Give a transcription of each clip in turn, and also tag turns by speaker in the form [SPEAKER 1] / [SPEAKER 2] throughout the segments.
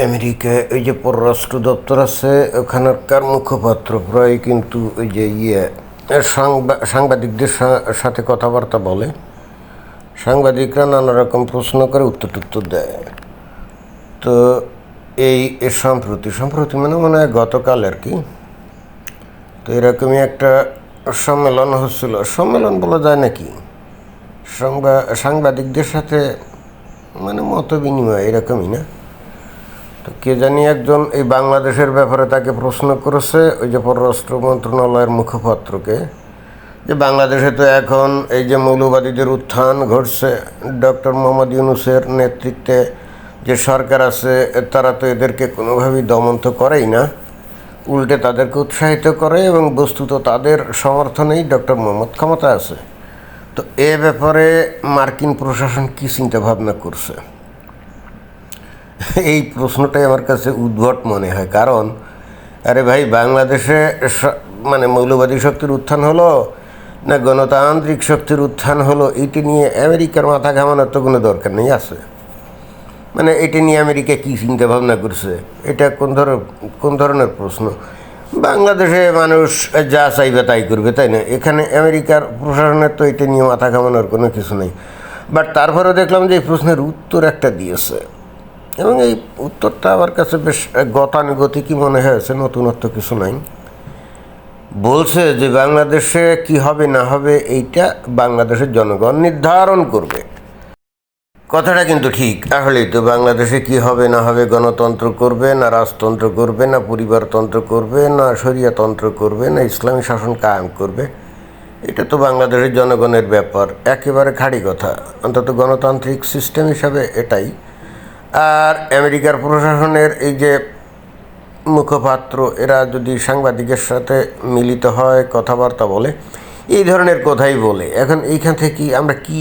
[SPEAKER 1] আমেরিকায় ওই যে পররাষ্ট্র দপ্তর আছে, ওখানকার মুখপাত্র প্রায় কিন্তু ওই যে ইয়ে সাংবা- সাংবাদিকদের সাথে কথাবার্তা বলে। সাংবাদিকরা নানা রকম প্রশ্ন করে উত্তর টুত্তর দেয়। তো এই সম্প্রতি সম্প্রতি মানে মনে হয় গতকাল আর কি, তো এরকমই একটা সম্মেলন হচ্ছিল। সম্মেলন বলা যায় নাকি? সংবা, সাংবাদিকদের সাথে মানে মত বিনিময় এরকমই না? তো কে জানি একজন এই বাংলাদেশের ব্যাপারে তাকে প্রশ্ন করেছে, ওই যে পররাষ্ট্র মন্ত্রণালয়ের মুখপাত্রকে, যে বাংলাদেশে তো এখন এই যে মৌলবাদীদের উত্থান ঘটছে, ডক্টর মোহাম্মদ ইউনুসের নেতৃত্বে যে সরকার আছে, তারা তো এদেরকে কোনোভাবেই দমন তো করেই না। উল্টে তাদেরকে উৎসাহিত করে এবং বস্তুত তাদের সমর্থনেই ডক্টর মোহাম্মদ ক্ষমতা আছে। তো এ ব্যাপারে মার্কিন প্রশাসন কী চিন্তাভাবনা করছে? এই প্রশ্নটাই আমার কাছে উদ্ভট মনে হয়। কারণ, আরে ভাই, বাংলাদেশে মানে মৌলবাদী শক্তির উত্থান হলো না গণতান্ত্রিক শক্তির উত্থান হলো, এটি নিয়ে আমেরিকার মাথা ঘামানোর তো কোনো দরকার নেই, আছে। মানে এটি নিয়ে আমেরিকা কী চিন্তা ভাবনা করছে? এটা কোন ধরনের কোন ধরনের প্রশ্ন? বাংলাদেশে মানুষ যা চাইবে তাই করবে, তাই না? এখানে আমেরিকার প্রশাসনের তো এটা নিয়ে মাথা ঘামানোর কোনো কিছু নেই। বাট তারপরেও দেখলাম যে এই প্রশ্নের উত্তর একটা দিয়েছে। এবং এই উত্তরটা আমার কাছে বেশ গতানুগতিকই মনে হয়েছে, নতুনত্ব কিছু নাই। বলছে যে বাংলাদেশে কি হবে, না হবে, এইটা বাংলাদেশের জনগণ নির্ধারণ করবে। কথাটা কিন্তু ঠিক আসলেই তো বাংলাদেশে কি হবে, না হবে, গণতন্ত্র করবে, না রাজতন্ত্র করবে, না পরিবারতন্ত্র করবে, না শরিয়াতন্ত্র করবে, না ইসলামী শাসন কায়েম করবে, এটা তো বাংলাদেশের জনগণের ব্যাপার, একেবারে খাড়ি কথা। অন্তত গণতান্ত্রিক সিস্টেম হিসাবে এটাই। আর আমেরিকার প্রশাসনের এই যে মুখপাত্র, এরা যদি সাংবাদিকের সাথে মিলিত হয়, কথাবার্তা বলে, এই ধরনের কথাই বলে। এখন এইখান থেকে আমরা কি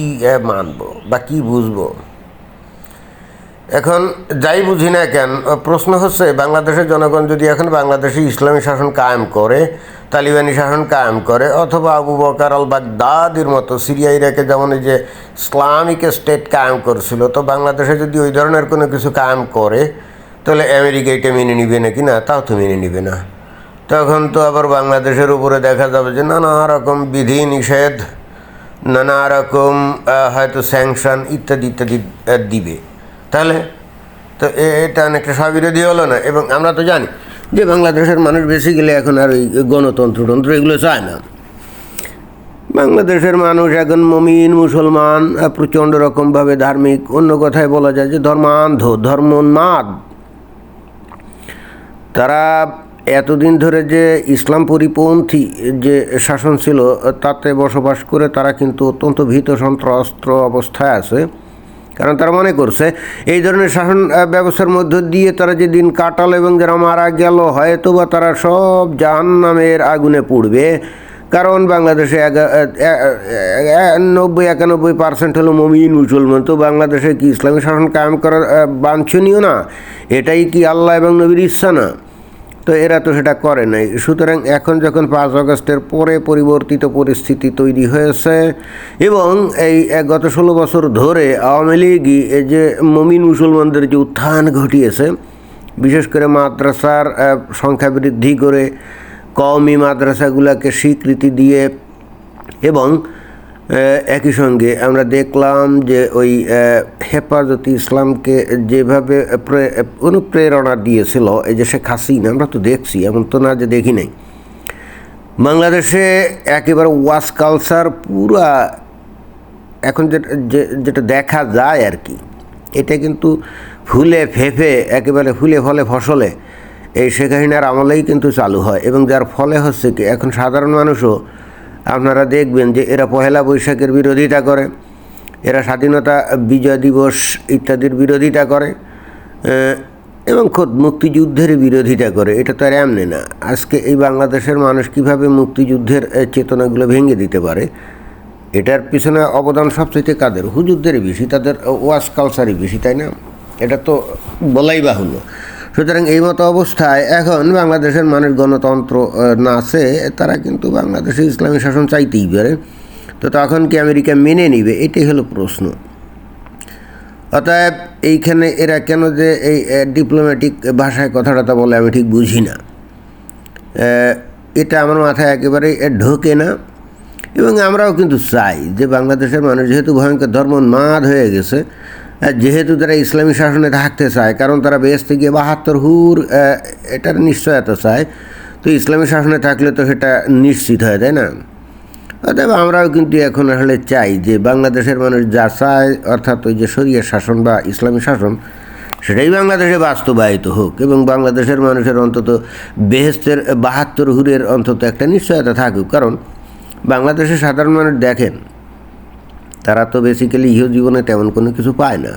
[SPEAKER 1] মানব বা কি বুঝব? এখন যাই বুঝি না কেন, প্রশ্ন হচ্ছে, বাংলাদেশের জনগণ যদি এখন বাংলাদেশে ইসলামী শাসন কায়েম করে, তালিবানি শাসন কায়েম করে, অথবা আবু বকার আল বাগদাদির মতো সিরিয়া ইরাকে যেমন এই যে ইসলামিক স্টেট কায়েম করছিল, তো বাংলাদেশে যদি ওই ধরনের কোনো কিছু কায়েম করে, তাহলে আমেরিকা এটা মেনে নিবে নাকি না? তাও তো মেনে নিবে না। তখন তো আবার বাংলাদেশের উপরে দেখা যাবে যে নানা রকম বিধি নিষেধ নানা রকম হয়তো স্যাংশন ইত্যাদি ইত্যাদি দিবে। তাহলে? তো এটা অনেকটা স্ববিরোধী হলো না? এবং আমরা তো জানি যে বাংলাদেশের মানুষ বেসিক্যালি এখন আর ওই গণতন্ত্র তন্ত্র এগুলো চায় না। বাংলাদেশের মানুষ এখন মমিন, মুসলমান প্রচণ্ড রকমভাবে ধার্মিক। অন্য কথায় বলা যায় যে ধর্মান্ধ, ধর্মোন্মাদ। তারা এতদিন ধরে যে ইসলাম পরিপন্থী যে শাসন ছিল, তাতে বসবাস করে তারা কিন্তু অত্যন্ত ভীত সন্ত্রস্ত অবস্থায় আছে। কারণ তারা মনে করছে, এই ধরনের শাসন ব্যবস্থার মধ্য দিয়ে তারা যে দিন কাটালো এবং যারা মারা গেল হয়তো বা তারা সব জাহান্নামের আগুনে পুড়বে। কারণ বাংলাদেশে নব্বই, একানব্বই পার্সেন্ট হলো মমিন মুসলমান। তো বাংলাদেশে কি ইসলামী শাসন কায়েম করা বাঞ্ছনীয় না? এটাই কি আল্লাহ এবং নবীর ইচ্ছা না? তো এরা তো সেটা করে নাই। সুতরাং এখন যখন পাঁচ আগস্টের পরে পরিবর্তিত পরিস্থিতি তৈরি হয়েছে এবং এই গত ষোলো বছর ধরে আওয়ামী লীগই যে মমিন মুসলমানদের যে উত্থান ঘটিয়েছে, বিশেষ করে মাদ্রাসার সংখ্যা বৃদ্ধি করে কওমি মাদ্রাসাগুলোকে স্বীকৃতি দিয়ে এবং একই সঙ্গে আমরা দেখলাম যে ওই হেফাজতে ইসলামকে যেভাবে প্রে- অনুপ্রেরণা দিয়েছিল, এই যে শেখ হাসিনা, আমরা তো দেখছি, এমন তো না যে দেখি নাই। বাংলাদেশে একেবারে ওয়াশ কালচার পুরা, এখন যেটা দেখা যায় আর কি, এটা কিন্তু ফুলে ফেফে একেবারে ফুলে ফলে ফসলে, এই শেখ হাসিনার আমলেই কিন্তু চালু হয়। এবং যার ফলে হচ্ছে কি, এখন সাধারণ মানুষও আপনারা দেখবেন যে এরা পহেলা বৈশাখের বিরোধিতা করে, এরা স্বাধীনতা বিজয় দিবস ইত্যাদির বিরোধিতা করে এবং খোদ মুক্তিযুদ্ধের বিরোধিতা করে। এটা তো আর এমনি না। আজকে এই বাংলাদেশের মানুষ কীভাবে মুক্তিযুদ্ধের চেতনাগুলো ভেঙে দিতে পারে, এটার পিছনে অবদান সবচেয়ে কাদের? হুজুরদেরই বেশি, তাদের ওয়াশ কালচারই বেশি, তাই না? এটা তো বলাই বাহুল্য। সুতরাং এই মতো অবস্থায় এখন বাংলাদেশের মানুষ গণতন্ত্র না আছে, তারা কিন্তু বাংলাদেশে ইসলামী শাসন চাইতেই পারে। তো তখন কি আমেরিকা মেনে নিবে? এটাই হলো প্রশ্ন। অতএব এইখানে এরা কেন যে এই ডিপ্লোম্যাটিক ভাষায় কথাটা বলে আমি ঠিক বুঝি না। এটা আমার মাথায় একেবারে ঢোকে না। এবং আমরাও কিন্তু চাই যে বাংলাদেশের মানুষ যেহেতু ভয়ঙ্কর ধর্ম মাদ হয়ে গেছে যেহেতু তারা ইসলামী শাসনে থাকতে চায়, কারণ তারা বেহেস্তে গিয়ে বাহাত্তর হুর এটার নিশ্চয়তা চায়। তো ইসলামী শাসনে থাকলে তো সেটা নিশ্চিত হয়, তাই না? অতএব আমরাও কিন্তু এখন আসলে চাই যে বাংলাদেশের মানুষ যা চায়, অর্থাৎ ওই যে শরীয় শাসন বা ইসলামী শাসন, সেটাই বাংলাদেশে বাস্তবায়িত হোক এবং বাংলাদেশের মানুষের অন্তত বেহেস্তের বাহাত্তর হুরের অন্তত একটা নিশ্চয়তা থাকুক। কারণ বাংলাদেশের সাধারণ মানুষ দেখেন তারা তো বেসিক্যালি ইহ জীবনে তেমন কোনো কিছু পায় না।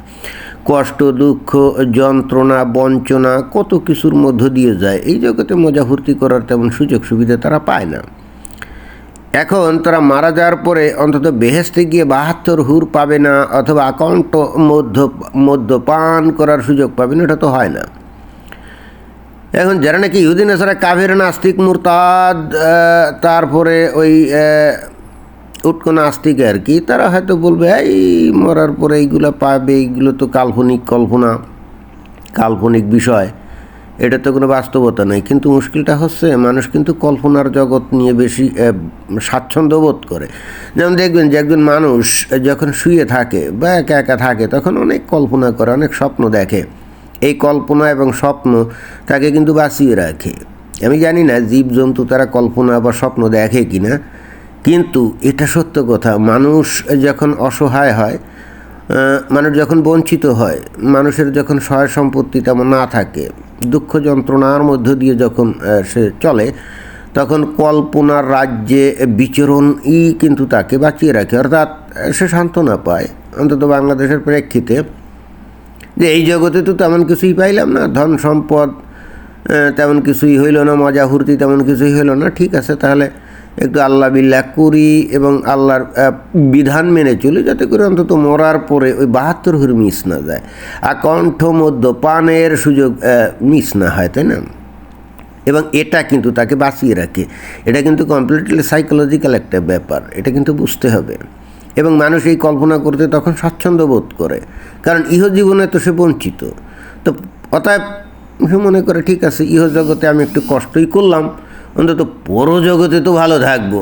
[SPEAKER 1] কষ্ট, দুঃখ, যন্ত্রণা, বঞ্চনা, কত কিছুর মধ্য দিয়ে যায়। এই জগতে মজা ফুর্তি করার তেমন সুযোগ সুবিধা তারা পায় না। এখন তারা মারা যাওয়ার পরে অন্তত বেহেস্তে গিয়ে বাহাত্তর হুর পাবে না অথবা অ্যাকাউন্ট মধ্য, মদ্যপান করার সুযোগ পাবে না, এটা তো হয় না। এখন যারা নাকি ইহুদিন এছাড়া কাভের নাস্তিক, মুরতাদ তারপরে ওই উটকো নাস্তিক আর কি, তারা হয়তো বলবে, এই মরার পরে এইগুলো পাবে, এইগুলো তো কাল্পনিক কল্পনা, কাল্পনিক বিষয়। এটা তো কোনো বাস্তবতা নেই। কিন্তু মুশকিলটা হচ্ছে, মানুষ কিন্তু কল্পনার জগৎ নিয়ে বেশি স্বাচ্ছন্দ্য বোধ করে। যেমন দেখবেন যে একজন মানুষ যখন শুয়ে থাকে বা একা একা থাকে, তখন অনেক কল্পনা করে, অনেক স্বপ্ন দেখে। এই কল্পনা এবং স্বপ্ন তাকে কিন্তু বাঁচিয়ে রাখে। আমি জানি না জীবজন্তু তারা কল্পনা বা স্বপ্ন দেখে কি না কিন্তু এটা সত্য কথা, মানুষ যখন অসহায় হয় মানুষ যখন বঞ্চিত হয়, মানুষের যখন সহায় সম্পত্তি তেমন না থাকে, দুঃখ যন্ত্রণার মধ্য দিয়ে যখন সে চলে, তখন কল্পনার রাজ্যে বিচরণই কিন্তু তাকে বাঁচিয়ে রাখে। অর্থাৎ সে সান্ত্বনা পায়। অন্তত বাংলাদেশের প্রেক্ষিতে। যে এই জগতে তো তেমন কিছুই পাইলাম না, ধন সম্পদ তেমন কিছুই হইল না, মজা ফুর্তি তেমন কিছুই হইল না, ঠিক আছে, তাহলে একটু আল্লাহ বিল্লাহ করি এবং আল্লাহর বিধান মেনে চলি, যাতে করে অন্তত মরার পরে ওই বাহাত্তর হুর মিস না যায়। আর কণ্ঠ মধ্য পানের সুযোগ মিস না হয়, তাই না? এবং এটা কিন্তু তাকে বাঁচিয়ে রাখে। এটা কিন্তু কমপ্লিটলি সাইকোলজিক্যাল একটা ব্যাপার, এটা কিন্তু বুঝতে হবে। এবং মানুষ এই কল্পনা করতে তখন স্বাচ্ছন্দ্য বোধ করে, কারণ ইহ জীবনে তো সে বঞ্চিত। তো অতএব সে মনে করে, ঠিক আছে, ইহ জগতে আমি একটু কষ্টই করলাম অন্তত পর জগতে তো ভালো থাকব,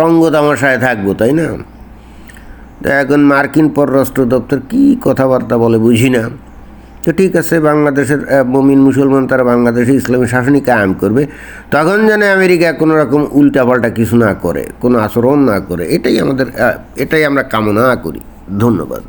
[SPEAKER 1] রঙ্গ তামাশায় থাকব, তাই না? তো এখন মার্কিন পররাষ্ট্র দপ্তর কী কথাবার্তা বলে বুঝি না। তো ঠিক আছে, বাংলাদেশের মমিন মুসলমান তারা বাংলাদেশে ইসলামী শাসনই কায়েম করবে। তখন যেন আমেরিকা কোনো রকম উল্টাপাল্টা কিছু না করে, কোনো আচরণ না করে, এটাই আমাদের এটাই আমরা কামনা করি। ধন্যবাদ।